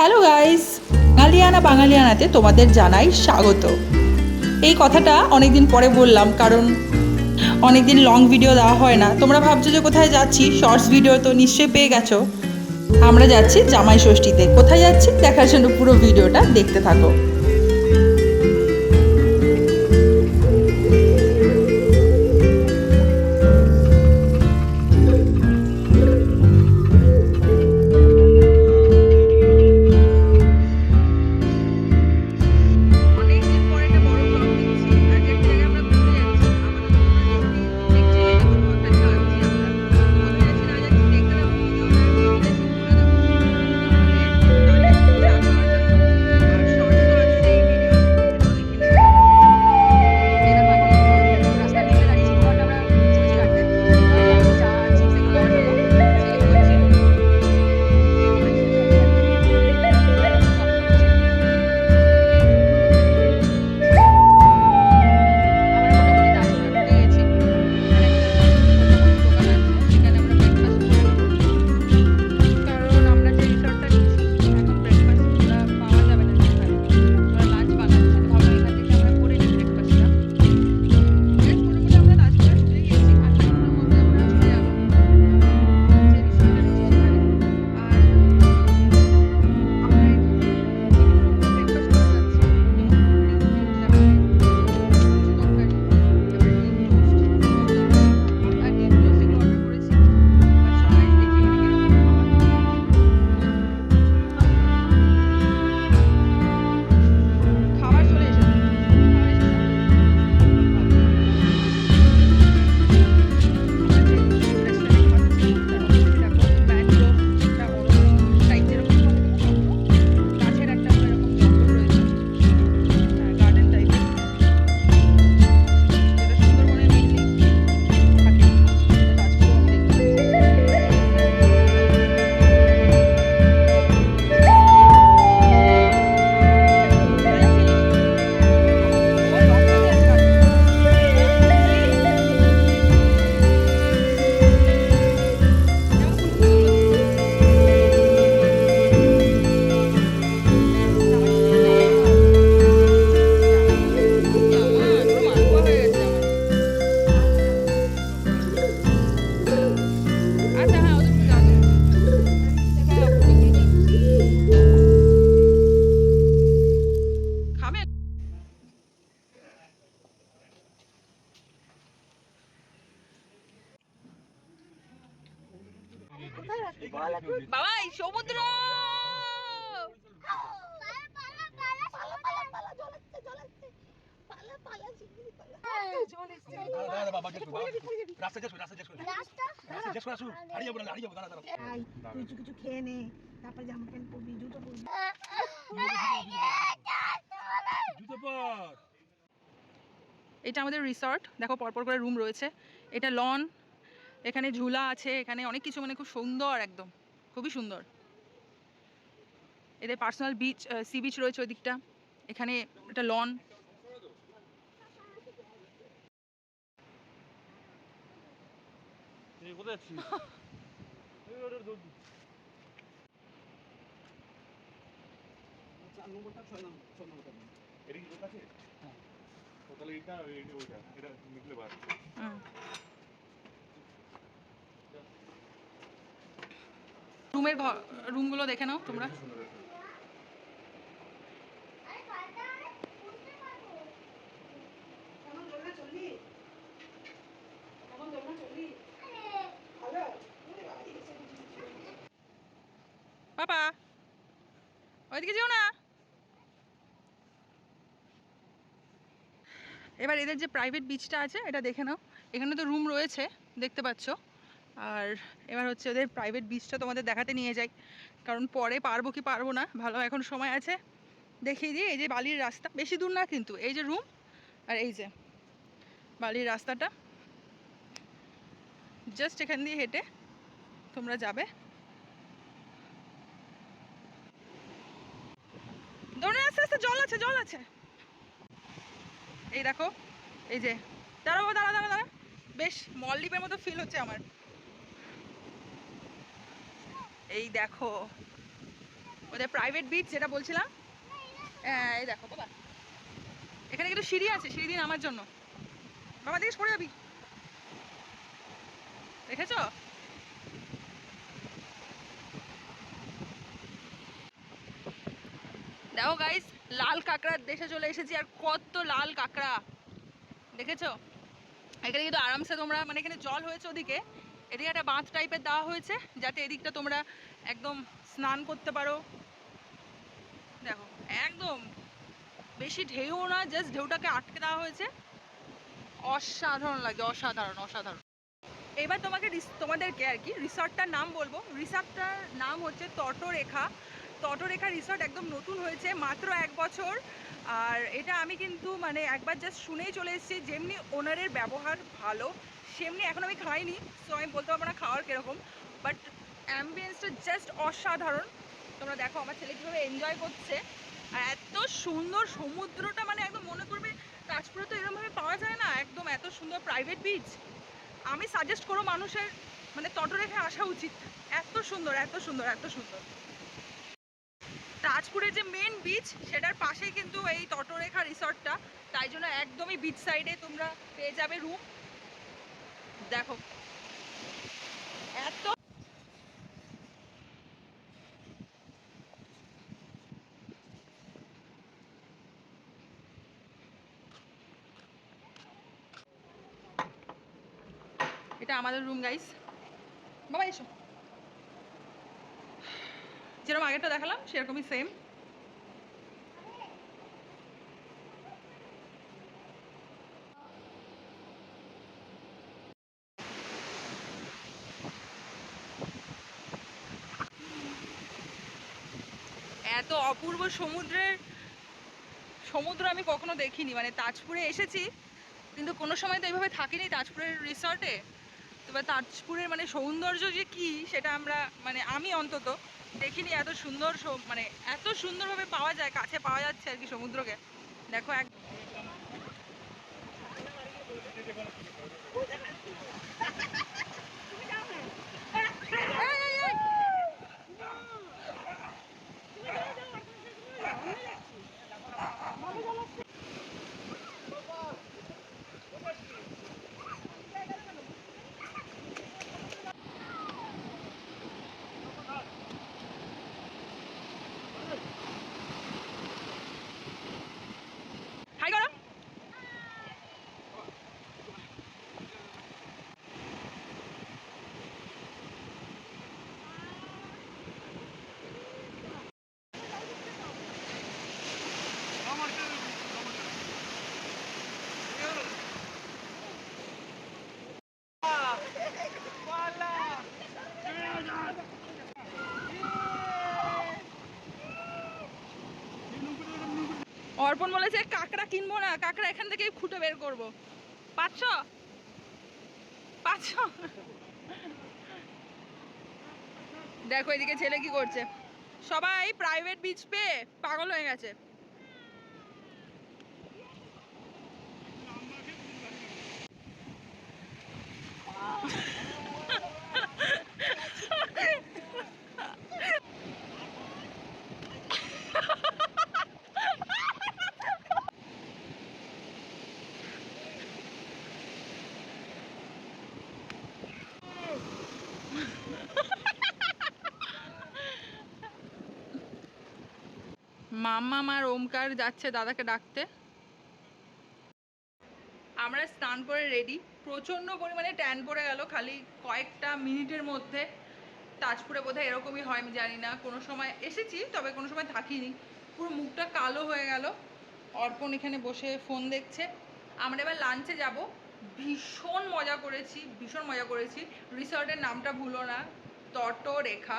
Hello guys বাঙালিয়ানা বাঙালিয়ানাতে তোমাদের জানাই স্বাগত। এই কথাটা অনেকদিন পরে বললাম, কারণ অনেকদিন লং ভিডিও দেওয়া হয় না। তোমরা ভাবছ যে কোথায় যাচ্ছি? শর্টস ভিডিও তো নিশ্চয়ই পেয়ে গেছো। আমরা যাচ্ছি জামাই ষষ্ঠীতে। কোথায় যাচ্ছি? দেখার জন্য পুরো ভিডিওটা দেখতে থাকো। পর এটা আমাদের রিসর্ট দেখো পরপর করে রুম রয়েছে। এটা লন এখানে ঝুলা আছে এখানে অনেক কিছু মানে খুব সুন্দর একদম খুবই সুন্দর। এদের পার্সোনাল বিচ সি বিচ রয়েছে ওই দিকটা এখানে একটা লন দি। এটা কি লোক আছে? ও তাহলে এটা এটা ওইটা এটা নিকলে বার রুমের ঘর রুমগুলো দেখে নাও তোমরা। বাবা ওইদিকে যেও না। এবার এদের যে প্রাইভেট বিচটা আছে, এটা দেখে নাও। এখানে তো রুম রয়েছে, দেখতে পাচ্ছ। আর এবার হচ্ছে ওদের প্রাইভেট বিচটা তোমাদের দেখাতে নিয়ে যাই। কারণ পরে পারব কি পারব না, ভালো এখন সময় আছে। দেখিয়ে দিই এই যে বালির রাস্তা, বেশি দূর না কিন্তু, এই যে রুম আর এই যে বালির রাস্তাটা। জাস্ট এখান দিয়ে হেঁটে তোমরা যাবে। দৌড়ে আস্তে আস্তে, জল আছে জল আছে। এই দেখো, এই যে দাঁড়াবো দাঁড়া দাঁড়া দাঁড়া বেশ মলদ্বীপের মতো ফিল হচ্ছে আমার। এই দেখো। ওদের প্রাইভেট বিচ যেটা বলছিলাম? হ্যাঁ এই দেখো, বাবা। এখানে কিন্তু সিঁড়ি আছে, সিঁড়ি দিন আমার জন্য। বাবা দেখিস পড়ে যাবি। দেখেছ? দেখো গাইস লাল কাঁকড়ার দেশে চলে এসেছি, আর কত লাল কাঁকড়া। দেখেছ? এখানে কিন্তু আরামসে তোমরা মানে এখানে জল হয়েছে ওদিকে। এদিকে একটা বাঁধ টাইপের দেওয়া হয়েছে, যাতে এদিকটা তোমরা একদম স্নান করতে পারো। দেখো, একদম বেশি ঢেউ না জাস্ট ঢেউটাকে আটকে দেওয়া হয়েছে। অসাধারণ লাগে, অসাধারণ অসাধারণ। এবার তোমাকে তোমাদেরকে আর কি, রিসর্টটার নাম বলব। রিসর্টটার নাম হচ্ছে তটরেখা। তটরেখা রিসর্ট একদম নতুন হয়েছে, মাত্র এক বছর। আর এটা আমি কিন্তু মানে একবার জাস্ট শুনেই চলে এসেছি, যেমনি ওনারের ব্যবহার ভালো। সেমনি এখন আমি খাইনি সো আমি বলতে পারব না খাওয়ার কীরকম বাট অ্যাম্বিয়েন্সটা জাস্ট অসাধারণ। তোমরা দেখো, আমার ছেলে কীভাবে এনজয় করছে, আর এত সুন্দর সমুদ্রটা মানে একদম মনে করবে তাজপুরে তো এরকমভাবে পাওয়া যায় না, একদম এত সুন্দর প্রাইভেট বিচ আমি সাজেস্ট করো মানুষের মানে তটরেখে আসা উচিত। এত সুন্দর এত সুন্দর এত সুন্দর। তাজপুরের যে মেন বিচ সেটার পাশেই কিন্তু এই তটরেখা রিসর্টটা তাই জন্য একদমই বিচ সাইডে তোমরা পেয়ে যাবে রুম দেখো। এত এটা আমাদের রুম গাইস বাবা এসো। যেরকম আগেরটা দেখালাম সেরকমই সেম এত অপূর্ব সমুদ্রের, সমুদ্র আমি কখনো দেখিনি। মানে তাজপুরে এসেছি, কিন্তু কোনো সময় তো এইভাবে থাকিনি তাজপুরের রিসর্টে। তবে তাজপুরের মানে সৌন্দর্য যে কি, সেটা আমরা মানে আমি অন্তত দেখিনি এত সুন্দর মানে এত সুন্দরভাবে পাওয়া যায়, কাছে পাওয়া যাচ্ছে আর কি সমুদ্রকে। দেখো এক এই, এই, এই! হাই করো অর্পণ বলেছে, কাঁকড়া কিনবো না, কাঁকড়া এখান থেকে খুঁটে বের করব। পাঁচশো? পাঁচশো? দেখো এদিকে ছেলে কি করছে। সবাই প্রাইভেট বিচ পেয়ে পাগল হয়ে গেছে। মাম্মা আর ওমকার যাচ্ছে দাদাকে ডাকতে। আমরা স্নান করে রেডি প্রচণ্ড পরিমাণে ট্যান পড়ে গেল, খালি কয়েকটা মিনিটের মধ্যে। তাজপুরে বোধহয় এরকমই হয়, আমি জানি না। কোনো সময় এসেছি, তবে কোনো সময় থাকিনি। পুরো মুখটা কালো হয়ে গেল। অর্পণ এখানে বসে ফোন দেখছে। আমরা এবার লাঞ্চে যাব। ভীষণ মজা করেছি, ভীষণ মজা করেছি। রিসর্টের নামটা ভুলো না। তট রেখা